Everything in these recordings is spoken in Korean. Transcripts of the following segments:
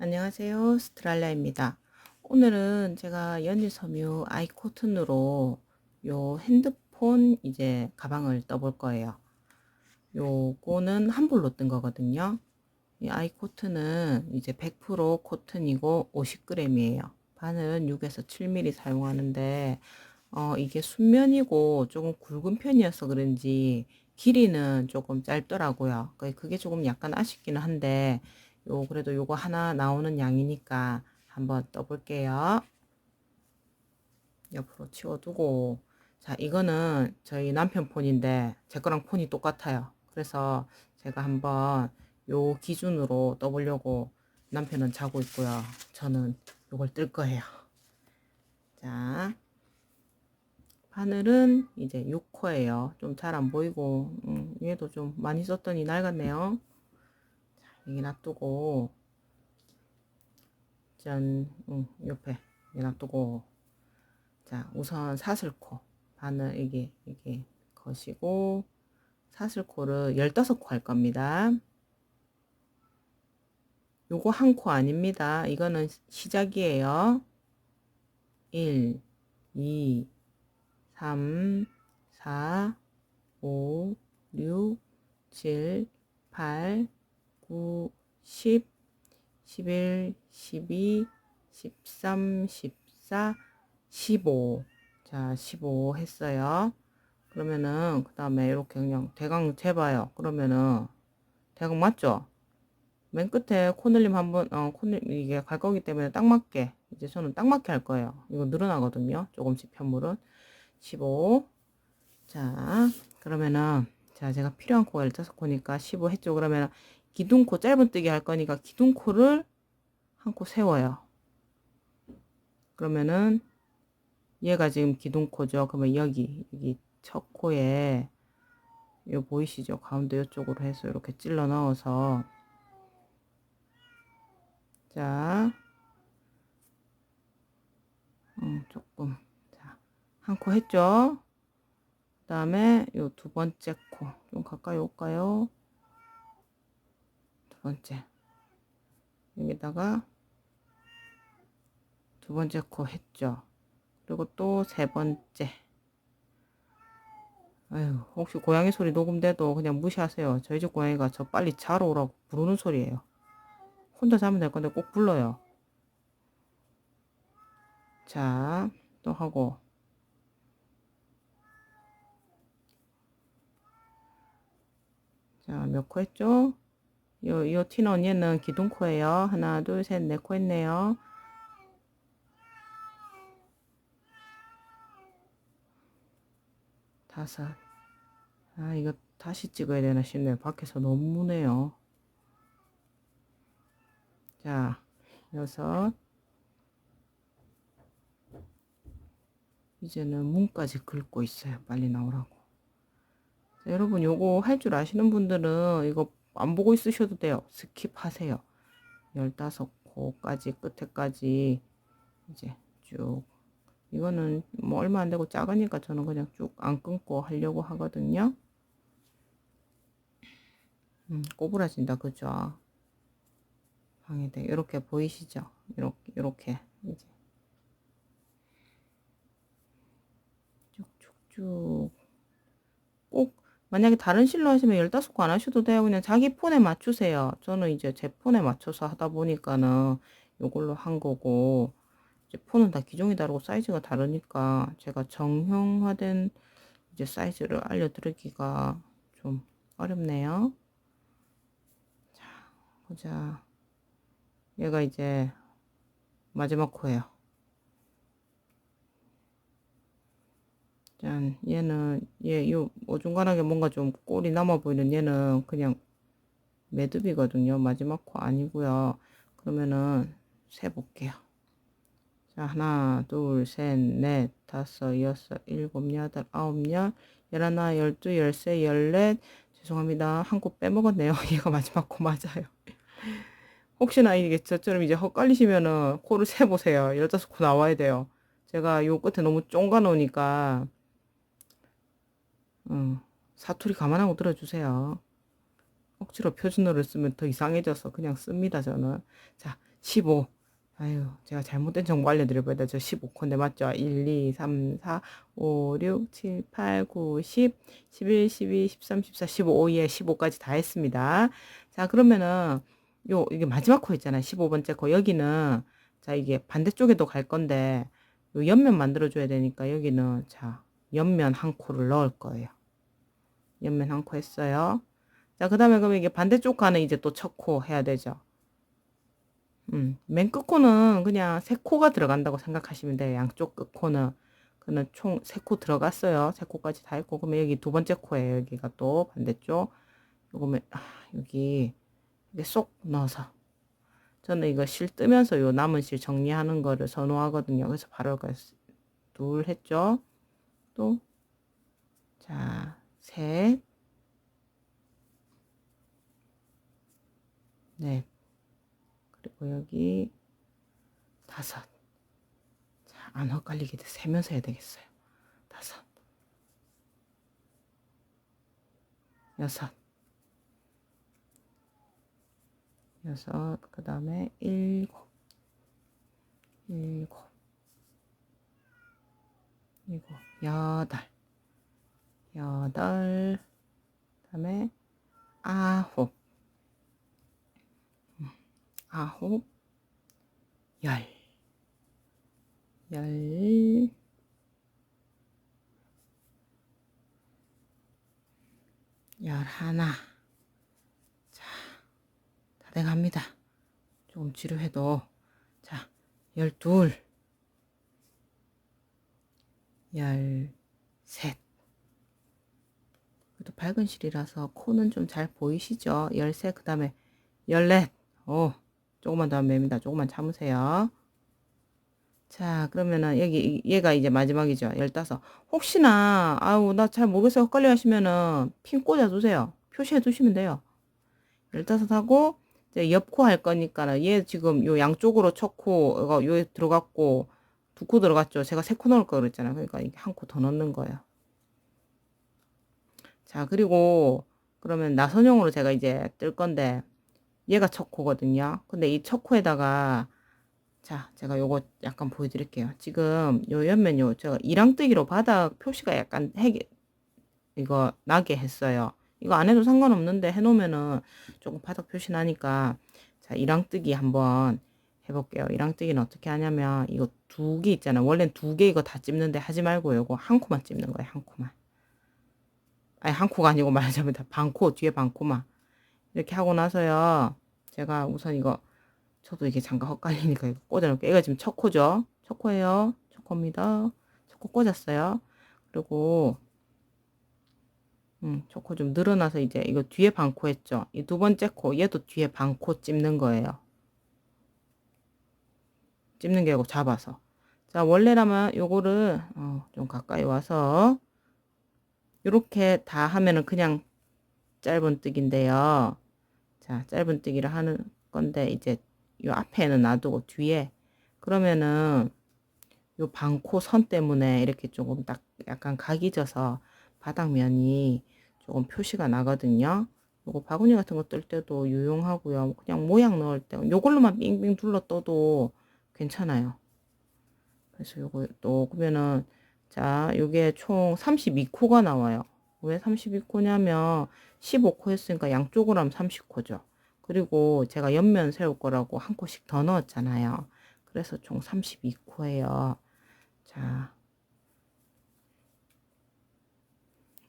안녕하세요. 스트랄라입니다. 오늘은 제가 연일섬유 아이코튼으로 요 핸드폰 이제 가방을 떠볼 거예요. 요거는 한불로 뜬 거거든요. 이 아이코튼은 이제 100% 코튼이고 50g이에요. 바늘은 6에서 7mm 사용하는데 어, 이게 순면이고 조금 굵은 편이어서 그런지 길이는 조금 짧더라고요. 그게 조금 약간 아쉽기는 한데 요 그래도 요거 하나 나오는 양이니까 한번 떠볼게요. 옆으로 치워두고 자 이거는 저희 남편 폰인데 제 거랑 폰이 똑같아요. 그래서 제가 한번 요 기준으로 떠보려고 남편은 자고 있고요. 저는 요걸 뜰 거예요. 자 바늘은 이제 6호예요. 좀 잘 안 보이고 음, 얘도 좀 많이 썼더니 낡았네요. 여기 놔두고 짠 응, 옆에 여기 놔두고 자 우선 사슬코 바늘 이게 이게 거시고 사슬코를 15코 할 겁니다. 요거 한 코 아닙니다. 이거는 시작이에요. 1 2 3 4 5 6 7 8 9, 10, 11, 12, 13, 14, 15. 자, 15 했어요. 그러면은, 그 다음에 이렇게 그냥 대강 재봐요. 그러면은, 대강 맞죠? 맨 끝에 코늘림 한번, 어, 코늘, 이게 갈 거기 때문에 딱 맞게. 이제 저는 딱 맞게 할 거예요. 이거 늘어나거든요. 조금씩 편물은. 15. 자, 그러면은, 자, 제가 필요한 코가 15코니까 15 했죠. 그러면 기둥코 짧은뜨기 할 거니까 기둥코를 한 코 세워요. 그러면은 얘가 지금 기둥코죠. 그러면 여기 여기 첫 코에 요 보이시죠? 가운데 이쪽으로 해서 이렇게 찔러 넣어서 자, 음, 조금 자, 한코 했죠? 그 다음에 요 두 번째 코 좀 가까이 올까요? 번째. 여기다가 두 번째 코 했죠. 그리고 또 세 번째. 아유 혹시 고양이 소리 녹음돼도 그냥 무시하세요. 저희 집 고양이가 저 빨리 자러 오라고 부르는 소리예요. 혼자 자면 될 건데 꼭 불러요. 자 또 하고. 자 몇 코 했죠 요, 요 티는 언니는 기둥코예요. 하나, 둘, 셋, 네 코 했네요. 다섯. 아, 이거 다시 찍어야 되나 싶네요. 밖에서 너무 무네요. 자, 여섯. 이제는 문까지 긁고 있어요. 빨리 나오라고. 자, 여러분 요거 할 줄 아시는 분들은 이거 안 보고 있으셔도 돼요. 스킵하세요. 15코까지 끝에까지 이제 쭉 이거는 뭐 얼마 안 되고 작으니까 저는 그냥 쭉 안 끊고 하려고 하거든요. 음, 꼬부라진다 그죠? 방해돼 이렇게 보이시죠? 이렇게 이렇게 이제 쭉쭉쭉 꼭 만약에 다른 실로 하시면 15거 안 하셔도 돼요. 그냥 자기 폰에 맞추세요. 저는 이제 제 폰에 맞춰서 하다 보니까는 이걸로 한 거고 이제 폰은 다 기종이 다르고 사이즈가 다르니까 제가 정형화된 이제 사이즈를 알려드리기가 좀 어렵네요. 자, 보자. 얘가 이제 마지막 코예요. 짠. 얘는 얘요 어중간하게 뭔가 좀 꼴이 남아 보이는 얘는 그냥 매듭이거든요. 마지막 코 아니고요. 그러면은 세 볼게요. 자 하나 둘셋넷 다섯 여섯 일곱 여덟 아홉 열 열하나 열두 열세 열넷. 죄송합니다. 한 코 빼먹었네요. 얘가 마지막 코 맞아요. 혹시나 이게 저처럼 이제 헛갈리시면은 코를 세 보세요. 열다섯 코 나와야 돼요. 제가 요 끝에 너무 쫑가 놓으니까 어, 사투리 감안하고 들어주세요. 억지로 표준어를 쓰면 더 이상해져서 그냥 씁니다, 저는. 자, 15. 아유, 제가 잘못된 정보 알려드려봐야 저 15컨데 맞죠? 1, 2, 3, 4, 5, 6, 7, 8, 9, 10, 11, 12, 13, 14, 15. 예, 15까지 다 했습니다. 자, 그러면은, 요, 이게 마지막 코 있잖아요. 15번째 코. 여기는, 자, 이게 반대쪽에도 갈 건데, 요 옆면 만들어줘야 되니까 여기는, 자, 옆면 한 코를 넣을 거예요. 옆면 한 코 했어요. 자, 그 다음에 그러면 이게 반대쪽 가는 이제 또 첫 코 해야 되죠. 음, 맨 끝코는 그냥 세 코가 들어간다고 생각하시면 돼요. 양쪽 끝코는. 그는 총 세 코 들어갔어요. 세 코까지 다 했고, 그러면 여기 두 번째 코예요. 여기가 또 반대쪽. 요거면, 아, 여기, 이게 쏙 넣어서. 저는 이거 실 뜨면서 요 남은 실 정리하는 거를 선호하거든요. 그래서 바로 이거 둘 했죠. 또, 자, 셋, 넷, 그리고 여기 다섯. 자, 안 헛갈리게 세면서 해야 되겠어요. 다섯, 여섯, 여섯, 그 다음에 일곱, 일곱, 일곱, 여덟, 여덟, 그 다음에 아홉, 아홉, 열, 열, 열하나. 자, 다 돼갑니다. 조금 지루해도. 자, 열둘, 열셋. 그래도 밝은 실이라서 코는 좀 잘 보이시죠? 열셋, 그 다음에 열넷. 오, 조금만 더 하면 됩니다. 조금만 참으세요. 자, 그러면은 여기 얘가 이제 마지막이죠. 열다섯. 혹시나 아우 나 잘 모르겠어 헷갈려 하시면은 핀 꽂아 두세요. 표시해 두시면 돼요. 열다섯 하고 이제 옆코 할 거니까 얘 지금 요 양쪽으로 첫 코가 요 들어갔고 두 코 들어갔죠. 제가 세 코 넣을 거 그랬잖아요. 그러니까 한 코 더 넣는 거예요. 자, 그리고 그러면 나선용으로 제가 이제 뜰 건데 얘가 첫 코거든요. 근데 이 첫 코에다가 자, 제가 요거 약간 보여드릴게요. 지금 요 옆면 요 제가 이랑뜨기로 바닥 표시가 약간 해게 이거 나게 했어요. 이거 안 해도 상관없는데 해놓으면은 조금 바닥 표시 나니까 자 이랑뜨기 한번 해볼게요. 이랑뜨기는 어떻게 하냐면 이거 두 개 있잖아요. 원래는 두 개 이거 다 찝는데 하지 말고 요거 한 코만 찝는 거예요. 한 코만. 아니 한 코가 아니고 말하자면 반코 뒤에 반코만 이렇게 하고 나서요. 제가 우선 이거 저도 이게 잠깐 헛갈리니까 이거 꽂아놓을게요. 얘가 지금 첫 코죠. 첫 코예요. 첫 코입니다. 첫 코 꽂았어요. 그리고 음, 첫코좀 늘어나서 이제 이거 뒤에 반코 했죠. 이 두 번째 코 얘도 뒤에 반코 찝는 거예요. 찝는 게 아니고 잡아서. 자 원래라면 요거를 어, 좀 가까이 와서 이렇게 다 하면은 그냥 짧은 뜨기인데요. 자 짧은 뜨기를 하는 건데 이제 요 앞에는 놔두고 뒤에 그러면은 요 반코 선 때문에 이렇게 조금 딱 약간 각이 져서 바닥면이 조금 표시가 나거든요. 요거 바구니 같은 거 뜰 때도 유용하고요. 그냥 모양 넣을 때 요걸로만 빙빙 둘러 떠도 괜찮아요. 그래서 요거 또 그러면은 자 요게 총 32코가 나와요. 왜 32코냐면 15코 했으니까 양쪽으로 하면 30코죠. 그리고 제가 옆면 세울 거라고 한 코씩 더 넣었잖아요. 그래서 총 32코예요. 자,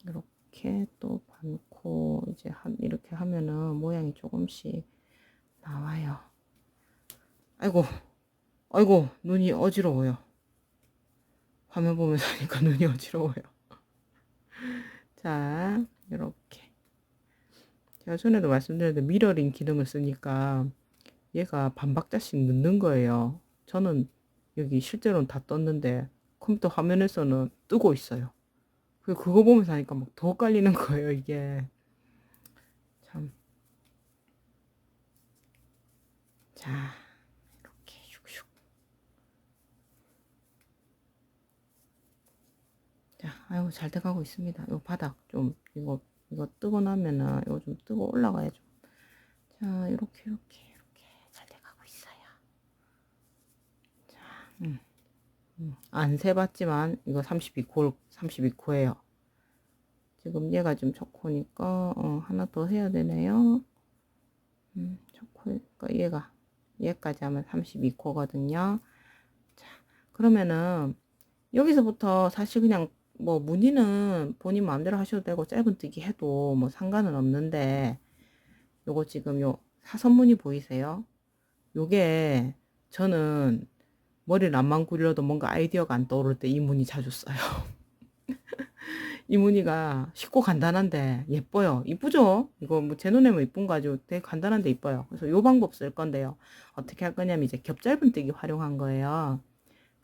이렇게 또 반코 이제 한 이렇게 하면은 모양이 조금씩 나와요. 아이고, 아이고 눈이 어지러워요. 화면 보면서 하니까 눈이 어지러워요. 자, 이렇게. 제가 전에도 말씀드렸는데 미러링 기능을 쓰니까 얘가 반박자씩 늦는 거예요. 저는 여기 실제로는 다 떴는데 컴퓨터 화면에서는 뜨고 있어요. 그거 보면서 하니까 막 더 깔리는 거예요, 이게. 참. 자, 이렇게 슉슉. 자, 아이고, 잘 돼가고 있습니다. 이 바닥 좀, 이거 이거 뜨고 나면은 이거 좀 뜨고 올라가야죠. 자, 이렇게 이렇게 이렇게 잘 돼가고 있어요. 안 세봤지만 이거 32코 32코예요. 지금 얘가 좀 초코니까 어, 하나 더 해야 되네요. 음, 초코니까 얘가 얘까지 하면 32코거든요. 자, 그러면은 여기서부터 사실 그냥 뭐 무늬는 본인 마음대로 하셔도 되고 짧은뜨기 해도 뭐 상관은 없는데 요거 지금 요 사선 무늬 보이세요? 요게 저는 머리를 안만 굴려도 뭔가 아이디어가 안 떠오를 때 이 무늬 자주 써요. 이 무늬가 쉽고 간단한데 예뻐요. 이쁘죠? 이거 뭐 제 눈에만 이쁜 거 가지고 되게 간단한데 이뻐요. 그래서 요 방법 쓸 건데요. 어떻게 할 거냐면 이제 겹 짧은뜨기 활용한 거예요.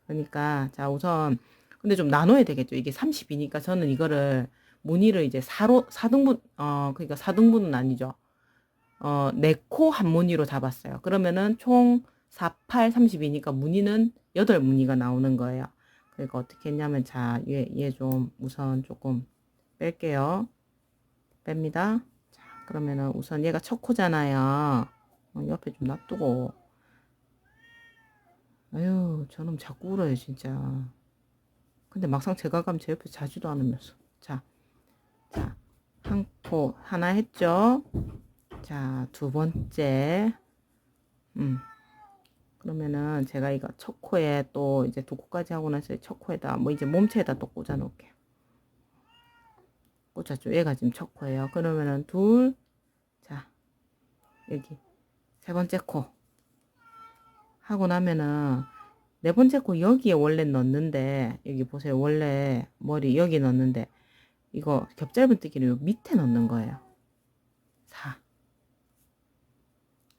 그러니까 자 우선 근데 좀 나눠야 되겠죠. 이게 30이니까 저는 이거를 무늬를 이제 4로 4등분 어 그러니까 4등분은 아니죠. 어 4코 한 무늬로 잡았어요. 그러면은 총 4, 8, 32니까 무늬는 8무늬가 나오는 거예요. 그러니까 어떻게 했냐면 자, 얘 얘 좀 우선 조금 뺄게요. 뺍니다. 자, 그러면은 우선 얘가 첫 코잖아요. 어, 옆에 좀 놔두고 아유, 저놈 자꾸 울어요, 진짜. 근데 막상 제가 가면 제 옆에 자지도 않으면서. 자, 자, 한 코 하나 했죠? 자, 두 번째. 음. 그러면은 제가 이거 첫 코에 또 이제 두 코까지 하고 나서 첫 코에다 뭐 이제 몸체에다 또 꽂아 놓을게요. 꽂았죠. 얘가 지금 첫 코예요. 그러면은 둘, 자, 여기 세 번째 코. 하고 나면은 네 번째 코 여기에 원래 넣는데 여기 보세요. 원래 머리 여기 넣는데 이거 겹짧은뜨기를 요 밑에 넣는 거예요. 4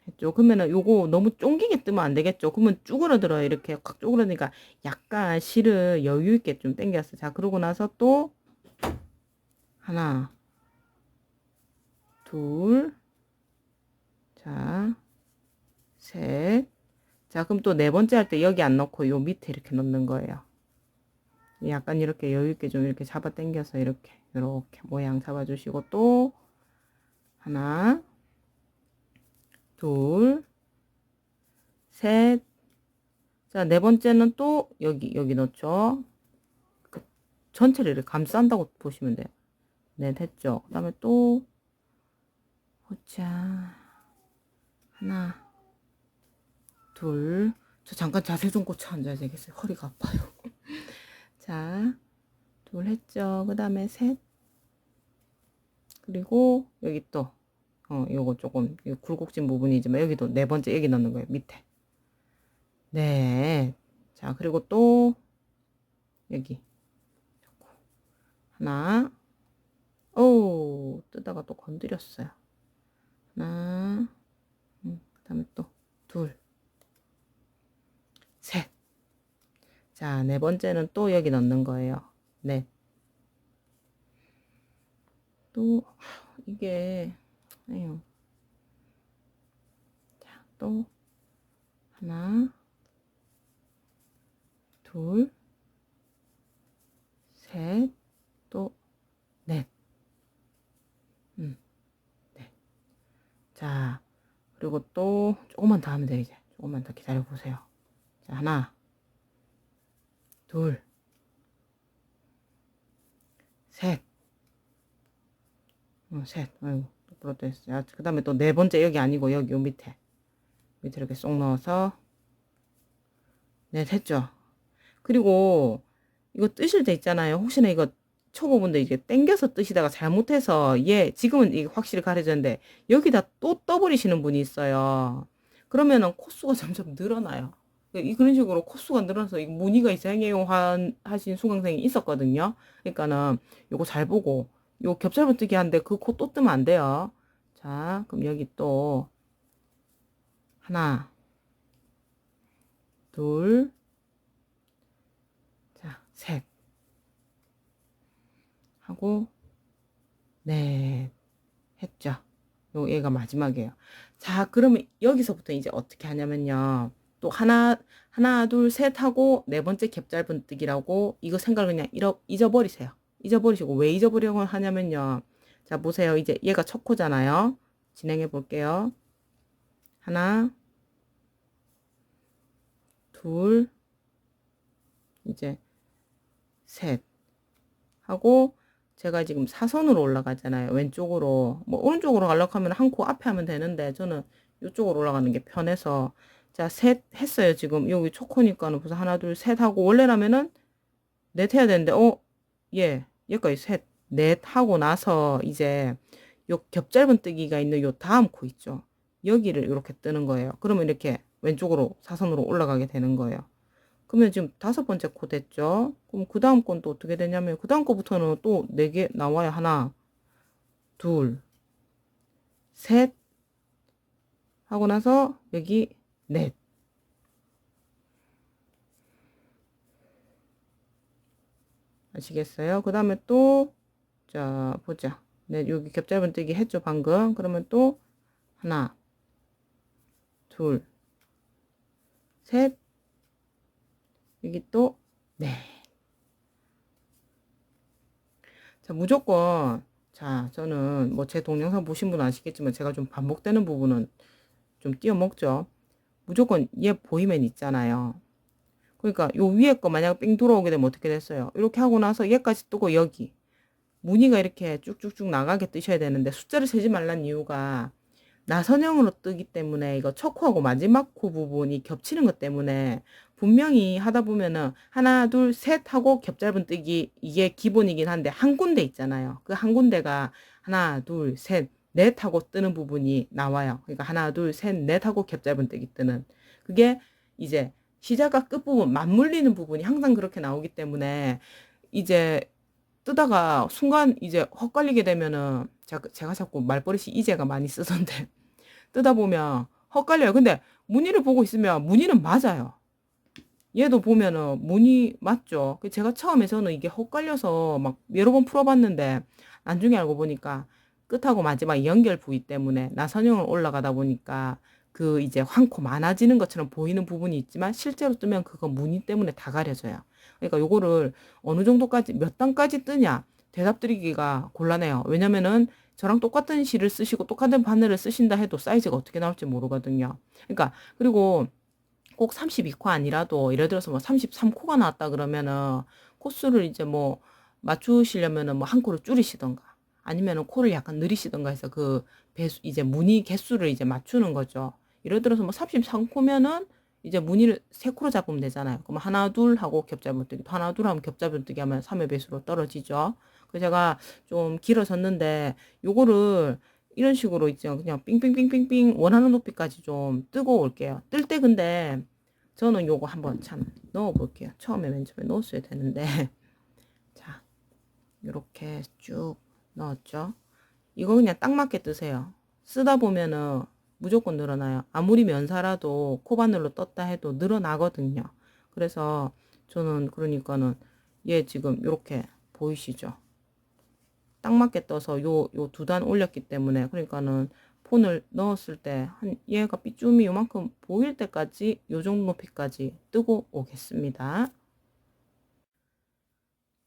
했죠? 그러면은 요거 너무 쫑기게 뜨면 안 되겠죠? 그러면 쭈그러들어요. 이렇게 확 쭈그러니까 약간 실을 여유 있게 좀 당겼어 자 그러고 나서 또 하나 둘 자 셋 자, 그럼 또 네 번째 할 때 여기 안 넣고 요 밑에 이렇게 넣는 거예요. 약간 이렇게 여유있게 좀 이렇게 잡아 당겨서 이렇게, 이렇게 모양 잡아주시고 또 하나, 둘, 셋. 자, 네 번째는 또 여기, 여기 넣죠. 그 전체를 이렇게 감싼다고 보시면 돼요. 네, 됐죠. 그 다음에 또, 보자. 하나, 둘. 저 잠깐 자세 좀 고쳐 앉아야 되겠어요. 허리가 아파요. 자, 둘 했죠. 그 다음에 셋. 그리고 여기 또, 어, 요거 조금, 굴곡진 부분이지만 여기도 네 번째 여기 넣는 거예요. 밑에. 네. 자, 그리고 또, 여기. 하나. 오, 뜨다가 또 건드렸어요. 하나. 음, 그 다음에 또, 둘. 셋. 자, 네 번째는 또 여기 넣는 거예요. 넷. 또, 이게, 에요. 자, 또, 하나, 둘, 셋, 또, 넷. 음, 네. 자, 그리고 또, 조금만 더 하면 돼, 이제. 조금만 더 기다려보세요. 자, 하나, 둘, 셋. 어, 셋. 아이고, 똑바로 됐어요. 그 다음에 또 네 번째 여기 아니고 여기 요 밑에. 밑에 이렇게 쏙 넣어서. 네, 됐죠? 그리고 이거 뜨실 때 있잖아요. 혹시나 이거 초보분들 이게 땡겨서 뜨시다가 잘못해서 얘 지금은 이게 확실히 가려졌는데 여기다 또 떠버리시는 분이 있어요. 그러면은 코수가 점점 늘어나요. 그런 식으로 코수가 늘어서 이 무늬가 이상해요 하신 수강생이 있었거든요. 그러니까는 요거 잘 보고 요 겹살붙뜨기 하는데 그 코 또 뜨면 안 돼요. 자, 그럼 여기 또 하나, 둘, 자, 셋 하고 넷 했죠. 요 얘가 마지막이에요. 자, 그러면 여기서부터 이제 어떻게 하냐면요. 또 하나 하나 둘 셋 하고 네 번째 겹짧은뜨기라고 이거 생각을 그냥 잃어, 잊어버리세요. 잊어버리시고 왜 잊어버리려고 하냐면요. 자 보세요. 이제 얘가 첫 코잖아요. 진행해 볼게요. 하나 둘 이제 셋 하고 제가 지금 사선으로 올라가잖아요. 왼쪽으로 뭐 오른쪽으로 가려고 하면 한 코 앞에 하면 되는데 저는 이쪽으로 올라가는 게 편해서 자 셋 했어요. 지금 여기 초코니까는 벌써 하나 둘 셋 하고 원래라면은 넷 해야 되는데 어 예 여기까지 셋 넷 하고 나서 이제 요 겹짧은 뜨기가 있는 요 다음 코 있죠. 여기를 이렇게 뜨는 거예요. 그러면 이렇게 왼쪽으로 사선으로 올라가게 되는 거예요. 그러면 지금 다섯 번째 코 됐죠? 그럼 그 다음 건 또 어떻게 되냐면 그 다음 거부터는 또 네 개 나와요. 하나, 둘, 셋 하고 나서 여기 넷. 아시겠어요? 그 다음에 또, 자, 보자. 네, 여기 겹짧은뜨기 했죠, 방금. 그러면 또, 하나, 둘, 셋, 여기 또, 네. 자, 무조건, 자, 저는 뭐 제 동영상 보신 분은 아시겠지만 제가 좀 반복되는 부분은 좀 띄어먹죠. 무조건 얘 보이면 있잖아요. 그러니까 요 위에 거 만약 삥 돌아오게 되면 어떻게 됐어요? 이렇게 하고 나서 얘까지 뜨고 여기 무늬가 이렇게 쭉쭉쭉 나가게 뜨셔야 되는데 숫자를 세지 말란 이유가 나선형으로 뜨기 때문에 이거 첫 코하고 마지막 코 부분이 겹치는 것 때문에 분명히 하다 보면은 하나 둘 셋 하고 겹짧은 뜨기 이게 기본이긴 한데 한 군데 있잖아요. 그 한 군데가 하나 둘 셋 넷 하고 뜨는 부분이 나와요. 그러니까 하나 둘 셋 넷 하고 겹짧은 뜨기 뜨는 그게 이제 시작과 끝부분 맞물리는 부분이 항상 그렇게 나오기 때문에 이제 뜨다가 순간 이제 헛갈리게 되면은 제가, 제가 자꾸 말버릇이 이제가 많이 쓰던데 뜨다 보면 헛갈려요. 근데 무늬를 보고 있으면 무늬는 맞아요. 얘도 보면은 무늬 맞죠. 그 제가 처음에 저는 이게 헛갈려서 막 여러 번 풀어봤는데 나중에 알고 보니까 끝하고 마지막 연결 부위 때문에 나선형을 올라가다 보니까 그 이제 환코 많아지는 것처럼 보이는 부분이 있지만 실제로 뜨면 그거 무늬 때문에 다 가려져요. 그러니까 요거를 어느 정도까지 몇 단까지 뜨냐 대답 드리기가 곤란해요. 왜냐면은 저랑 똑같은 실을 쓰시고 똑같은 바늘을 쓰신다 해도 사이즈가 어떻게 나올지 모르거든요. 그러니까 그리고 꼭 32코 아니라도 예를 들어서 뭐 33코가 나왔다 그러면은 코수를 이제 뭐 맞추시려면은 뭐 한 코를 줄이시던가 아니면은 코를 약간 느리시던가 해서 그 배수 이제 무늬 개수를 이제 맞추는 거죠. 예를 들어서 뭐 33코면은 이제 무늬를 세 코로 잡으면 되잖아요. 그럼 하나 둘 하고 겹잡은뜨기 하나 둘 하면 겹잡은뜨기 하면 3의 배수로 떨어지죠. 그래서 제가 좀 길어졌는데 요거를 이런 식으로 있죠. 그냥 삥삥삥삥삥 원하는 높이까지 좀 뜨고 올게요. 뜰 때 근데 저는 요거 한번 참 넣어 볼게요. 처음에 맨 처음에 넣었어야 되는데 자 이렇게 쭉 넣었죠. 이거 그냥 딱 맞게 뜨세요. 쓰다 보면은 무조건 늘어나요. 아무리 면사라도 코바늘로 떴다 해도 늘어나거든요. 그래서 저는 그러니까는 얘 지금 이렇게 보이시죠? 딱 맞게 떠서 요 요 두 단 올렸기 때문에 그러니까는 폰을 넣었을 때 한 얘가 삐쭈미 요만큼 보일 때까지 요 정도 높이까지 뜨고 오겠습니다.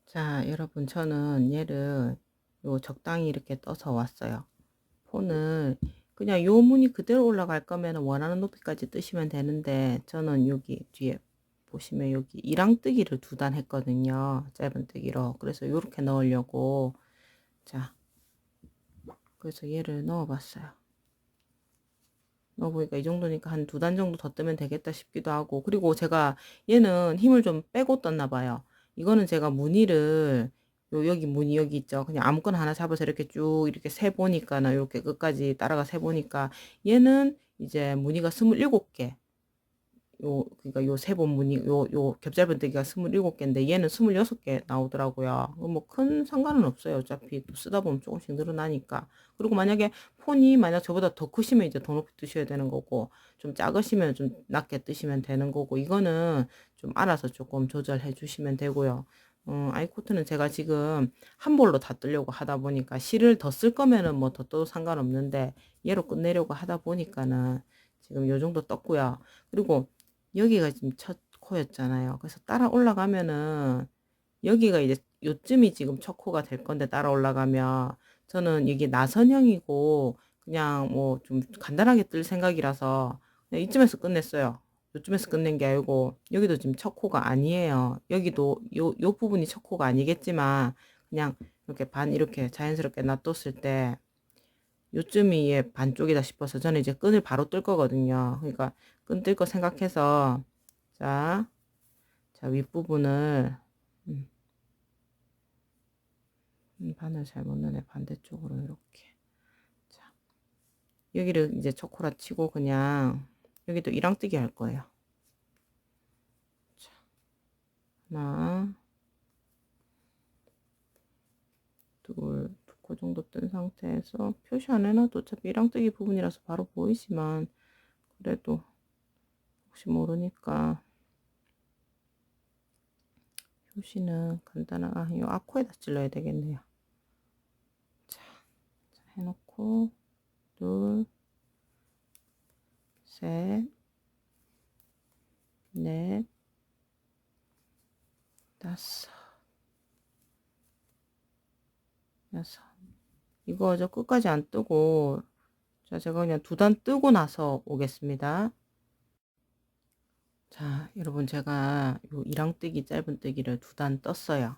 자 여러분 저는 얘를 요 적당히 이렇게 떠서 왔어요. 폰을 그냥 요 무늬 그대로 올라갈 거면 원하는 높이까지 뜨시면 되는데 저는 여기 뒤에 보시면 여기 이랑뜨기를 두 단 했거든요. 짧은 뜨기로. 그래서 이렇게 넣으려고 자 그래서 얘를 넣어봤어요. 넣어보니까 이 정도니까 한 두 단 정도 더 뜨면 되겠다 싶기도 하고 그리고 제가 얘는 힘을 좀 빼고 떴나 봐요. 이거는 제가 무늬를 요 여기 무늬 여기 있죠. 그냥 아무거나 하나 잡아서 이렇게 쭉 이렇게 세 보니까는 이렇게 끝까지 따라가 세 보니까 얘는 이제 무늬가 27개. 요 그러니까 요 세 번 무늬 요 요 겹짧은뜨기가 27개인데 얘는 26개 나오더라고요. 뭐 큰 상관은 없어요. 어차피 또 쓰다 보면 조금씩 늘어나니까. 그리고 만약에 폰이 만약 저보다 더 크시면 이제 더 높이 뜨셔야 되는 거고 좀 작으시면 좀 낮게 뜨시면 되는 거고 이거는 좀 알아서 조금 조절해 주시면 되고요. 어, 아이코트는 제가 지금 한 볼로 다 뜨려고 하다 보니까 실을 더 쓸 거면은 뭐 더 떠도 상관없는데 얘로 끝내려고 하다 보니까는 지금 요 정도 떴고요. 그리고 여기가 지금 첫 코였잖아요. 그래서 따라 올라가면은 여기가 이제 요쯤이 지금 첫 코가 될 건데 따라 올라가면 저는 이게 나선형이고 그냥 뭐 좀 간단하게 뜰 생각이라서 이쯤에서 끝냈어요. 요쯤에서 끝낸 게 아니고 여기도 지금 첫 코가 아니에요. 여기도 요, 요 부분이 첫 코가 아니겠지만 그냥 이렇게 반 이렇게 자연스럽게 놔뒀을 때 요쯤이 얘 반쪽이다 싶어서 저는 이제 끈을 바로 뜰 거거든요. 그러니까 끈 뜰 거 생각해서 자, 자 윗부분을 음, 음, 바늘 잘못 넣네 반대쪽으로 이렇게 자 여기를 이제 초코라 치고 그냥 여기도 이랑뜨기 할 거예요. 자, 하나, 둘, 두코 정도 뜬 상태에서 표시 안 해놔도 어차피 이랑뜨기 부분이라서 바로 보이지만 그래도 혹시 모르니까 표시는 간단한 아, 이 앞코에다 찔러야 되겠네요. 자, 자 해놓고 둘, 셋, 넷, 다섯, 여섯. 이거 저 끝까지 안 뜨고, 자, 제가 그냥 두 단 뜨고 나서 오겠습니다. 자, 여러분, 제가 요 이랑뜨기, 짧은뜨기를 두 단 떴어요.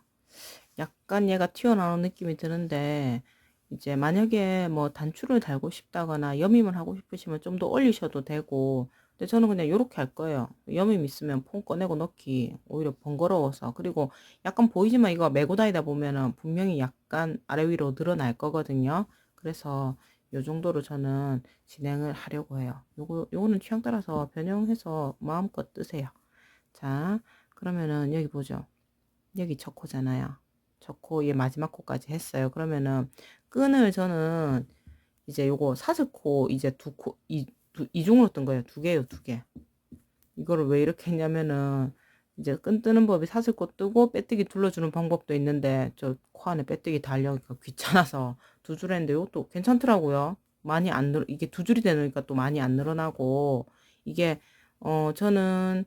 약간 얘가 튀어나오는 느낌이 드는데, 이제 만약에 뭐 단추를 달고 싶다거나 여밈을 하고 싶으시면 좀 더 올리셔도 되고 근데 저는 그냥 이렇게 할 거예요. 여밈 있으면 폰 꺼내고 넣기 오히려 번거로워서. 그리고 약간 보이지만 이거 메고 다니다 보면은 분명히 약간 아래 위로 늘어날 거거든요. 그래서 요 정도로 저는 진행을 하려고 해요. 요거 요거는 취향 따라서 변형해서 마음껏 뜨세요. 자 그러면은 여기 보죠. 여기 첫 코잖아요. 첫 코, 얘 마지막 코까지 했어요. 그러면은 끈을 저는 이제 요거 사슬코 이제 두 코, 이, 두, 이중으로 뜬 거예요. 두 개요, 두 개. 이거를 왜 이렇게 했냐면은 이제 끈 뜨는 법이 사슬코 뜨고 빼뜨기 둘러주는 방법도 있는데 저 코 안에 빼뜨기 달려니까 귀찮아서 두 줄 했는데 이것도 괜찮더라고요. 많이 안 늘, 이게 두 줄이 되니까 또 많이 안 늘어나고 이게 어 저는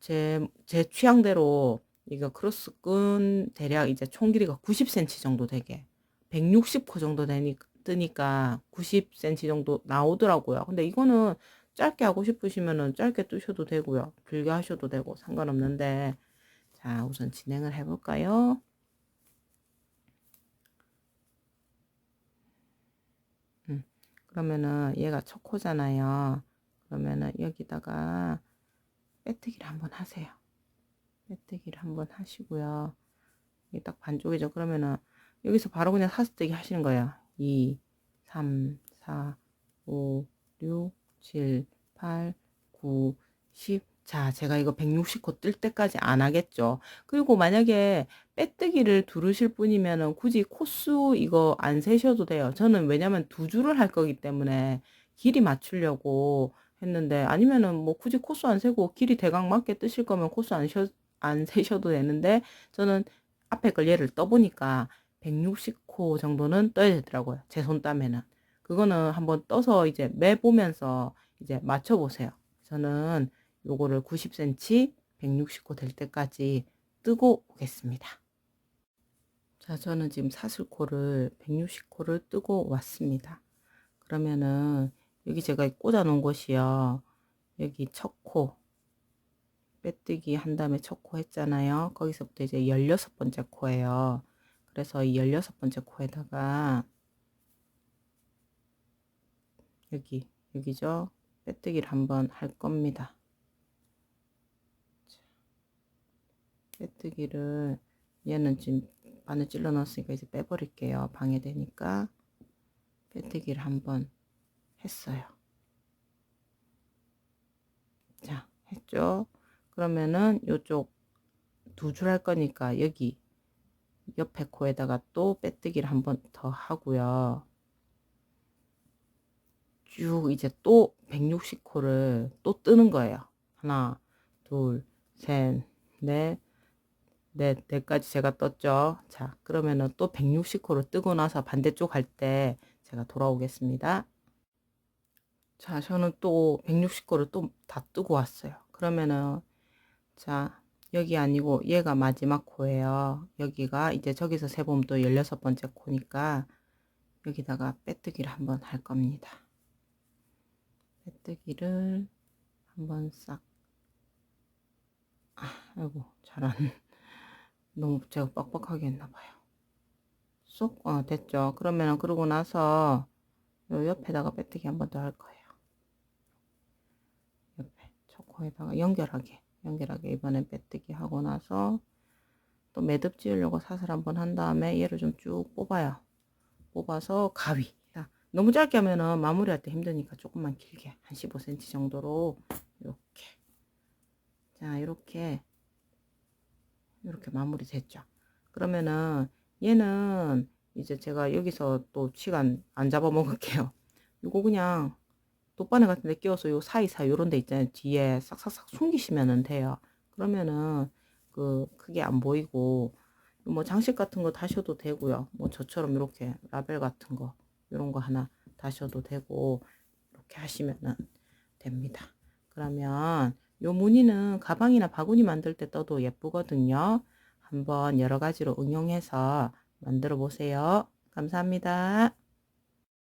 제, 제 취향대로 이거 크로스 끈 대략 이제 총 길이가 90cm 정도 되게 160호 정도 되니까 뜨니까 90cm 정도 나오더라고요. 근데 이거는 짧게 하고 싶으시면은 짧게 뜨셔도 되고요. 길게 하셔도 되고 상관없는데 자 우선 진행을 해볼까요? 음, 그러면은 얘가 첫 코잖아요. 그러면은 여기다가 빼뜨기를 한번 하세요. 빼뜨기를 한번 하시고요. 이게 딱 반쪽이죠. 그러면은 여기서 바로 그냥 사슬뜨기 하시는 거예요. 2, 3, 4, 5, 6, 7, 8, 9, 10. 자, 제가 이거 160코 뜰 때까지 안 하겠죠. 그리고 만약에 빼뜨기를 두르실 분이면은 굳이 코수 이거 안 세셔도 돼요. 저는 왜냐면 두 줄을 할 거기 때문에 길이 맞추려고 했는데 아니면은 뭐 굳이 코수 안 세고 길이 대강 맞게 뜨실 거면 코수 안, 셔, 안 세셔도 되는데 저는 앞에 걸 얘를 떠보니까 160호 정도는 떠야 되더라고요. 제 손땀에는. 그거는 한번 떠서 이제 매 보면서 이제 맞춰보세요. 저는 요거를 90cm 160호 될 때까지 뜨고 오겠습니다. 자, 저는 지금 사슬코를 160코를 뜨고 왔습니다. 그러면은 여기 제가 꽂아 놓은 곳이요. 여기 첫 코, 빼뜨기 한 다음에 첫 코 했잖아요. 거기서부터 이제 16번째 코예요. 그래서 이 16번째 코에다가 여기 여기죠. 빼뜨기를 한번 할 겁니다. 빼뜨기를 얘는 지금 바늘 찔러 넣었으니까 이제 빼버릴게요. 방해되니까 빼뜨기를 한번 했어요. 자, 했죠? 그러면은 요쪽 두 줄 할 거니까 여기 옆에 코에다가 또 빼뜨기를 한 번 더 하고요. 쭉 이제 또 160코를 또 뜨는 거예요. 하나, 둘, 셋, 넷, 넷, 넷까지 제가 떴죠. 자, 그러면은 또 160코를 뜨고 나서 반대쪽 할 때 제가 돌아오겠습니다. 자, 저는 또 160코를 또 다 뜨고 왔어요. 그러면은 자, 여기 아니고 얘가 마지막 코예요. 여기가 이제 저기서 세보면 또 16번째 코니까 여기다가 빼뜨기를 한번 할 겁니다. 빼뜨기를 한번 싹 아이고 잘안 너무 제가 빡빡하게 했나 봐요. 쏙 어, 됐죠. 그러면은 그러고 나서 요 옆에다가 빼뜨기 한번 더 할 거예요. 옆에 초코에다가 연결하게 연결하게 이번엔 빼뜨기 하고 나서 또 매듭 지으려고 사슬 한번 한 다음에 얘를 좀 쭉 뽑아요. 뽑아서 가위. 자, 너무 짧게 하면은 마무리할 때 힘드니까 조금만 길게 한 15cm 정도로 이렇게 자 이렇게 이렇게 마무리 됐죠. 그러면은 얘는 이제 제가 여기서 또 시간 안 잡아 먹을게요. 이거 그냥 돗바늘 같은 데 끼워서 요 사이사이 요런 데 있잖아요. 뒤에 싹싹싹 숨기시면 돼요. 그러면은 그 크게 안 보이고 뭐 장식 같은 거 다셔도 되고요. 뭐 저처럼 이렇게 라벨 같은 거 이런 거 하나 다셔도 되고 이렇게 하시면은 됩니다. 그러면 요 무늬는 가방이나 바구니 만들 때 떠도 예쁘거든요. 한번 여러 가지로 응용해서 만들어 보세요. 감사합니다.